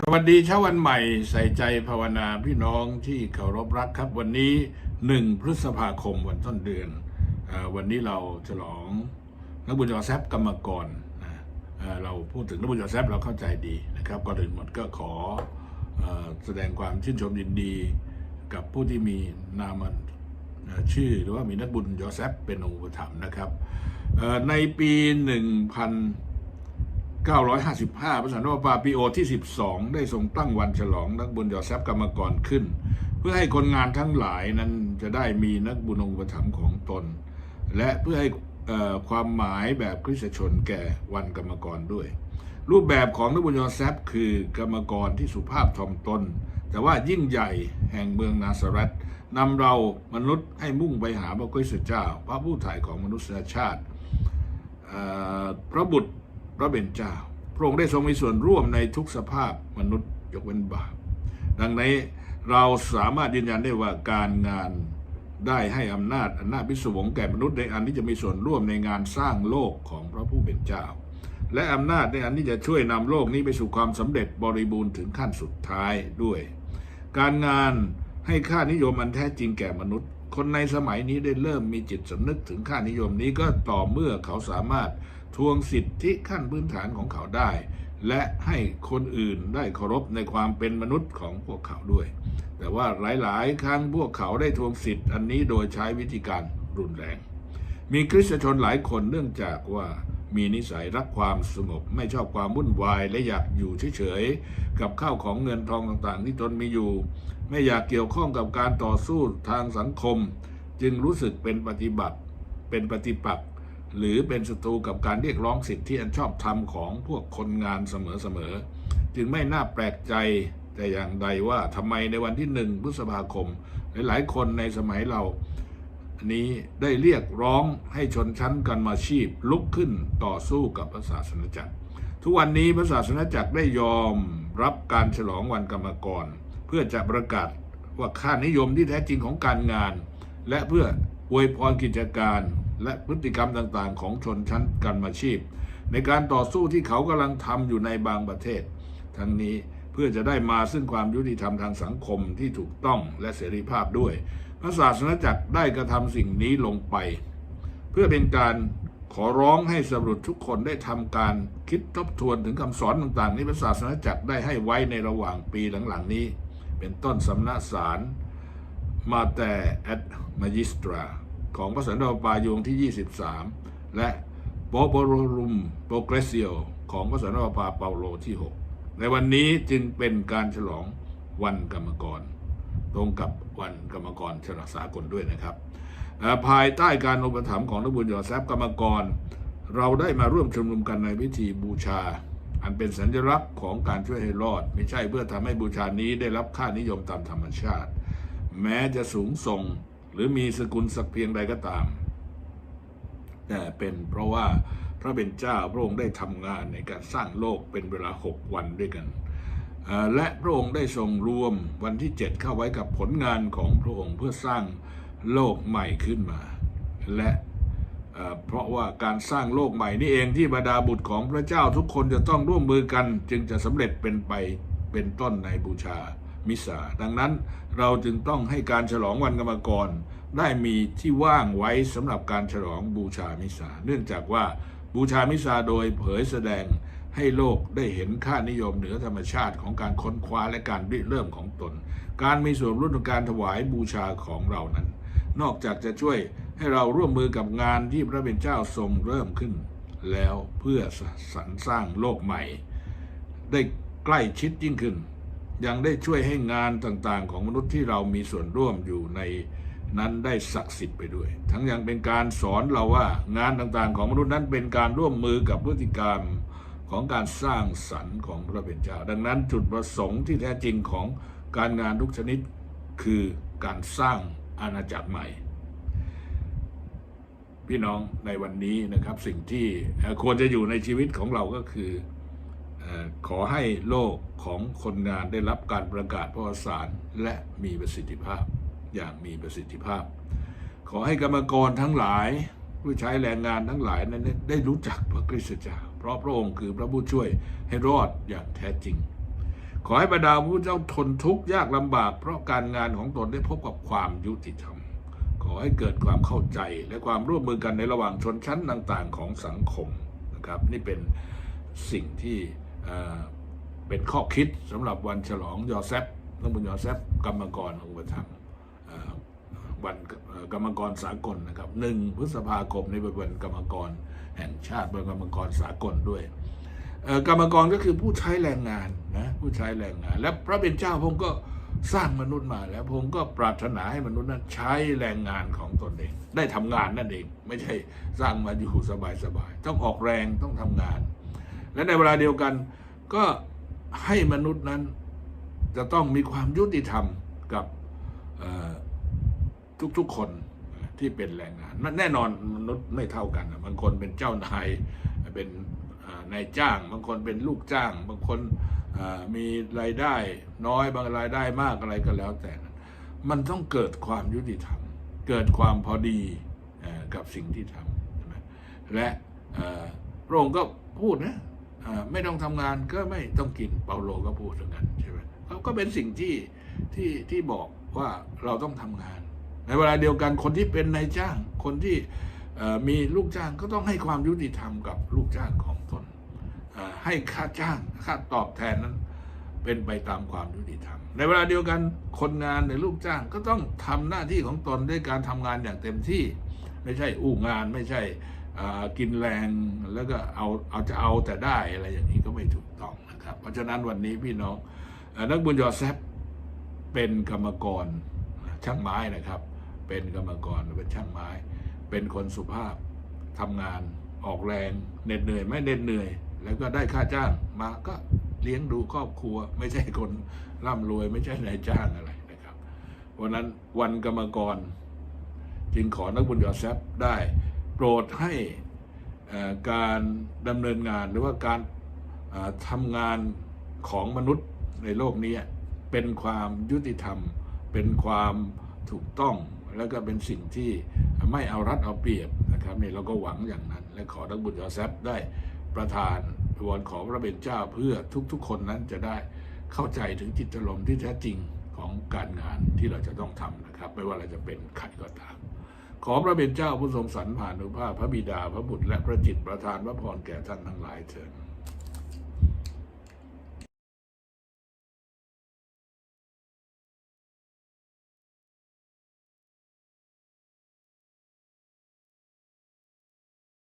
สวัสดีเช้าวันใหม่ใส่ใจภาวนาพี่น้องที่เคารพรักครับวันนี้หนึ่งพฤษภาคมวันต้นเดือนอวันนี้เราฉลองนักบุญยอแซบกรรมกรนะเราพูดถึงนักบุญยอแซบเราเข้าใจดีนะครับก่อนอื่นหมดก็ขออแสดงความชื่นชมยินดี กับผู้ที่มีนามชื่อหรือว่ามีนักบุญยอแซบเป็นองค์อุปถัมภ์นะครับในปี 1000 955 พระสันตะปาปีโอที่ 12 ได้ทรงตั้งวันฉลองนักบุญยอดแซบกรรมกรขึ้น เพื่อให้คนงานทั้งหลายนั้นจะได้มีนักบุญองค์อุปถัมของตน และเพื่อให้ความหมายแบบคริสตชนแก่วันกรรมกรด้วย รูปแบบของนักบุญยอดแซบคือกรรมกรที่สุภาพทอมตน แต่ว่ายิ่งใหญ่แห่งเมืองนาซาเรตนำเรามนุษย์ให้มุ่งไปหาพระคริสตเจ้า พระผู้ถ่ายของมนุษยชาติพระบุตร พระเบญเจ้าพระองค์ได้ทรงมีส่วนร่วมในทุกสภาพมนุษย์ยกเว้นบาปดังนี้เราสามารถยืนยันได้ว่าการงานได้ให้อำนาจอำนาจพิศวงแก่มนุษย์ในอันที่จะมีส่วนร่วมในงานสร้างโลกของพระผู้เป็นเจ้า และอำนาจในอันที่จะช่วยนำโลกนี้ไปสู่ความสำเร็จบริบูรณ์ถึงขั้นสุดท้ายด้วย การงานให้ค่านิยมอันแท้จริงแก่มนุษย์ คนในสมัยนี้ได้เริ่มมีจิตสำนึกถึงค่านิยมนี้ก็ต่อเมื่อเขาสามารถ ทวงสิทธิขั้นพื้นฐานของเขาได้ และให้คนอื่นได้เคารพในความเป็นมนุษย์ของพวกเขาด้วย แต่ว่าหลาย ๆ ครั้งพวกเขาได้ทวงสิทธิ์อันนี้โดยใช้วิธีการรุนแรง มีคริสตชนหลายคนเนื่องจากว่ามีนิสัยรักความสงบไม่ชอบความวุ่นวาย และอยากอยู่เฉยๆ กับข้าวของเงินทองต่างๆ ที่ตนมีอยู่ ไม่อยากเกี่ยวข้องกับการต่อสู้ทางสังคม จึงรู้สึกเป็นปฏิบัติ เป็นปฏิปักษ์ หรือเป็นศัตรูกับการเรียกร้องสิทธิอันชอบธรรมของพวกคนงานเสมอๆจึงไม่น่าแปลกใจแต่อย่างใดว่าทำไมในวันที่หนึ่งพฤษภาคม หลายๆ คนในสมัยเรานี้ได้เรียกร้องให้ชนชั้นกันมาชีพลุกขึ้นต่อสู้กับพระศาสนาจักร ทุกวันนี้พระศาสนาจักรได้ยอมรับการฉลองวันกรรมกร เพื่อจะประกาศว่าค่านิยมที่แท้จริงของการงาน และเพื่ออวยพรกิจการ และพฤติกรรมต่างๆ ของชนชั้นกันมาชีพ ในการต่อสู้ที่เขากำลังทำอยู่ในบางประเทศ ทั้งนี้เพื่อจะได้มาซึ่งความยุติธรรมทางสังคมที่ถูกต้องและเสรีภาพด้วย พระศาสนาจักรได้กระทำสิ่งนี้ลงไป เพื่อเป็นการขอร้องให้สรุปทุกคนได้ทำการคิดทบทวนถึงคำสอนต่างๆ ที่พระศาสนาจักรได้ให้ไว้ในระหว่างปีหลังๆนี้ เป็นต้นสำนักสารมาแต่แอดมาจิสตรา ของพระสันตะปาโยงที่ 23 และโปโปรรุมโปเกรเซียของพระสันตะปาเปาโลที่ 6 ในวันนี้จึงเป็นการฉลองวันกรรมกร ตรงกับวันกรรมกรฉลองสากลด้วยนะครับ ภายใต้การอุปถัมภ์ของนักบุญยอแซบกรรมกร เราได้มาร่วมชุมนุมกันในพิธีบูชาอันเป็นสัญลักษณ์ของการช่วยให้รอด ไม่ใช่เพื่อทำให้บูชานี้ได้รับค่านิยมตามธรรมชาติ แม้จะสูงส่ง รือมีสกุลสักเพียงใดก็ตาม แต่เป็นเพราะว่าพระเป็นเจ้าพระองค์ได้ทำงานในการสร้างโลกเป็นเวลาหกวันด้วยกัน และพระองค์ได้ทรงรวมวันที่7เข้าไว้กับผลงานของพระองค์เพื่อสร้างโลกใหม่ขึ้นมา และเอ่อเพราะว่าการสร้างโลกใหม่นี่เองที่บรรดาบุตรของพระเจ้าทุกคนจะต้องร่วมมือกัน จึงจะสำเร็จเป็นไปเป็นต้นในบูชา มิสาดังนั้นเราจึงต้องให้การฉลองวันกรรมกร ได้มีที่ว่างไว้สำหรับการฉลองบูชามิสาเนื่องจากว่าบูชามิสาโดยเผยแสดงให้โลกได้เห็นค่านิยมเหนือธรรมชาติของการค้นคว้าและการริเริ่มของตน การมีส่วนร่วมในการถวายบูชาของเรานั้น นอกจากจะช่วยให้เราร่วมมือกับงานที่พระเป็นเจ้าทรงเริ่มขึ้น แล้วเพื่อสรรสร้างโลกใหม่ ได้ใกล้ชิดยิ่งขึ้น ยังได้ช่วยให้งานต่างๆ ของมนุษย์ที่เรามีส่วนร่วมอยู่ในนั้นได้ศักดิ์สิทธิ์ไปด้วย ทั้งยังเป็นการสอนเราว่างานต่างๆ ของมนุษย์นั้นเป็นการร่วมมือกับพฤติกรรมของการสร้างสรรค์ของพระเป็นเจ้า ดังนั้นจุดประสงค์ที่แท้จริงของการงานทุกชนิดคือการสร้างอาณาจักรใหม่ พี่น้องในวันนี้นะครับสิ่งที่ควรจะอยู่ในชีวิตของเราก็คือ ขอให้โลกของคนงานได้รับการประกาศพระวสารและมีประสิทธิภาพอย่างมีประสิทธิภาพ ขอให้กรรมกรทั้งหลาย ผู้ใช้แรงงานทั้งหลายนั้นได้รู้จักพระคริสตเจ้าเพราะพระองค์คือพระผู้ช่วยให้รอดอย่างแท้จริง ขอให้บรรดาผู้เจ้าทนทุกข์ยากลำบาก เพราะการงานของตนได้พบกับความยุติธรรม ขอให้เกิดความเข้าใจและความร่วมมือกันในระหว่างชนชั้นต่าง ๆ ของสังคมนะครับ นี่เป็นสิ่งที่ เเป็นข้อคิดสำหรับวันฉลองยอแซฟต้องบุญยอแซฟกรรมกรอุปถัมภ์เอ่อวันกรรมกรสากลนะครับหนึ่งพฤษภาคมในเป็นวันกรรมกรแห่งชาติเป็นกรรมกรสากลด้วยกรรมกรก็คือผู้ใช้แรงงานนะผู้ใช้แรงงาน และพระเป็นเจ้าพระองค์ก็สร้างมนุษย์มาแล้วพระองค์ก็ปรารถนาให้มนุษย์นั้นใช้แรงงานของตนเอง ได้ทำงานนั่นเอง ไม่ใช่สร้างมาอยู่สบายๆต้องออกแรงต้องทำงาน และในเวลาเดียวกันก็ให้มนุษย์นั้นจะต้องมีความยุติธรรมกับทุกๆคนที่เป็นแรงงาน แน่นอนมนุษย์ไม่เท่ากันบางคนเป็นเจ้านายเป็นนายจ้าง บางคนเป็นลูกจ้าง บางคนมีรายได้น้อยบางรายได้มากอะไรก็แล้วแต่ มันต้องเกิดความยุติธรรม เกิดความพอดีกับสิ่งที่ทำและพระองค์ก็พูดนะ ไม่ต้องทำงานก็ไม่ต้องกินเปาโลก็พูดอย่างนั้นใช่ไหมเขาก็เป็นสิ่งที่ที่ที่บอกว่าเราต้องทำงาน ในเวลาเดียวกันคนที่เป็นนายจ้าง คนที่มีลูกจ้างก็ต้องให้ความยุติธรรมกับลูกจ้างของตนให้ค่าจ้างค่าตอบแทนนั้นเป็นไปตามความยุติธรรม ในเวลาเดียวกันคนงานในลูกจ้างก็ต้องทำหน้าที่ของตนด้วยการทำงานอย่างเต็มที่ ไม่ใช่อู้งานไม่ใช่ กินแรงแล้วก็เอาเอาจะเอาแต่ได้อะไรอย่างนี้ก็ไม่ถูกต้องนะครับ เพราะฉะนั้นวันนี้พี่น้องนักบุญยอแซฟเป็นกรรมกรช่างไม้นะครับ เป็นกรรมกรเป็นช่างไม้ เป็นคนสุภาพทำงานออกแรงเหน็ดเหนื่อยไม่เหน็ดเหนื่อย แล้วก็ได้ค่าจ้างมาก็เลี้ยงดูครอบครัว ไม่ใช่คนร่ำรวย ไม่ใช่นายจ้างอะไรนะครับวันนั้นวันกรรมกร จึงขอนักบุญยอแซฟได้ โปรดให้การดำเนินงานหรือว่าการทำงานของมนุษย์ในโลกนี้เป็นความยุติธรรม เป็นความถูกต้อง แล้วก็เป็นสิ่งที่ไม่เอารัดเอาเปรียบนะครับนี่เราก็หวังอย่างนั้น และขอนักบุญยอแซฟได้ประทานวอนขอพระเป็นเจ้าเพื่อทุกๆ คนนั้นจะได้เข้าใจถึงจิตอารมณ์ที่แท้จริงของการงานที่เราจะต้องทำนะครับ ไม่ว่าเราจะเป็นใครก็ตาม ขอพระเป็นเจ้าผู้ทรงสรรผ่านุภาพพระบิดาพระบุตรและพระจิตประทานพระพรแก่ท่านทั้งหลายเถิด